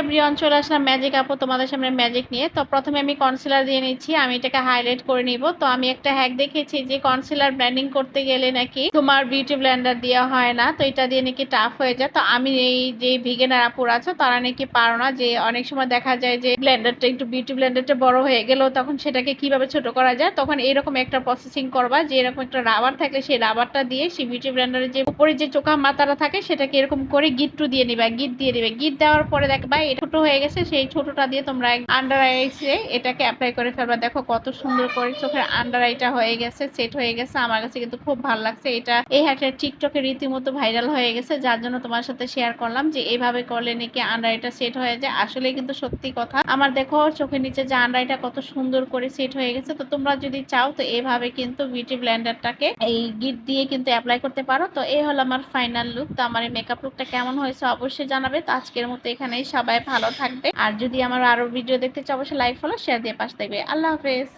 Everyone চলে আসলাম magic আপু তোমাদের সামনে ম্যাজিক নিয়ে। তো প্রথমে আমি কনসিলার দিয়ে নিচ্ছি, আমি এটাকে হাইলাইট করে নিব। তো আমি একটা হ্যাক দেখেছি যে কনসিলার ব্র্যান্ডিং করতে গেলে নাকি তোমার বিউটি ব্লেন্ডার দেওয়া হয় না, তো এটা দিয়ে নাকি টাফ হয়ে যায়। তো আমি এই যে ভিগেনার আপুর আছে, তারা নাকি পারো না যে অনেক সময় দেখা যায় যে ব্ল্যান্ডারটা একটু বিউটি ব্লেন্ডারটা বড় হয়ে গেলেও তখন সেটাকে কীভাবে ছোট করা যায়, তখন এরকম একটা প্রসেসিং করবা যে এরকম একটা রাবার থাকলে সেই রাবারটা দিয়ে সেই বিউটি ব্লেন্ডারের যে উপরে যে চোখা মাথাটা থাকে, সেটাকে এরকম করে গিট্টু দিয়ে নিবা গিট দিয়ে দিবে গিট দেওয়ার পরে দেখবা এটা ছোট হয়ে গেছে, সেই ছোটটা দিয়ে তোমরা আন্ডার আইসে এটাকে অ্যাপ্লাই করে ফেলবা। দেখো কত সুন্দর করে চোখের আন্ডার আইটা হয়ে গেছে সেট হয়ে গেছে। আমার কাছে কিন্তু খুব ভালো লাগছে। এটা এই হ্যাটটা টিকটকে রীতিমতো ভাইরাল হয়ে গেছে, যার জন্য তোমার সাথে শেয়ার করলাম যে এইভাবে করলে নাকি আন্ডার আইটা সেট হয়ে যায়। আসলে কিন্তু সত্যি কথা। আমার দেখো চোখের নিচে যে আন্ডার আইটা কত সুন্দর করে সেট হয়ে গেছে। তো তোমরা যদি চাও, তো এইভাবে কিন্তু বিউটি ব্লেন্ডারটাকে এই গিট দিয়ে কিন্তু অ্যাপ্লাই করতে পারো। তো এই হলো আমার ফাইনাল লুক তো আমার এই মেকআপ লুকটা কেমন হয়েছে অবশ্যই জানাবে। তো আজকের মতো এখানেই। সবাই ভালো থাকবে। আর যদি আমার আরও ভিডিও দেখতে চাও, অবশ্যই লাইক ফলো শেয়ার দিয়ে পাশ থাকবে। আল্লাহ হাফেজ।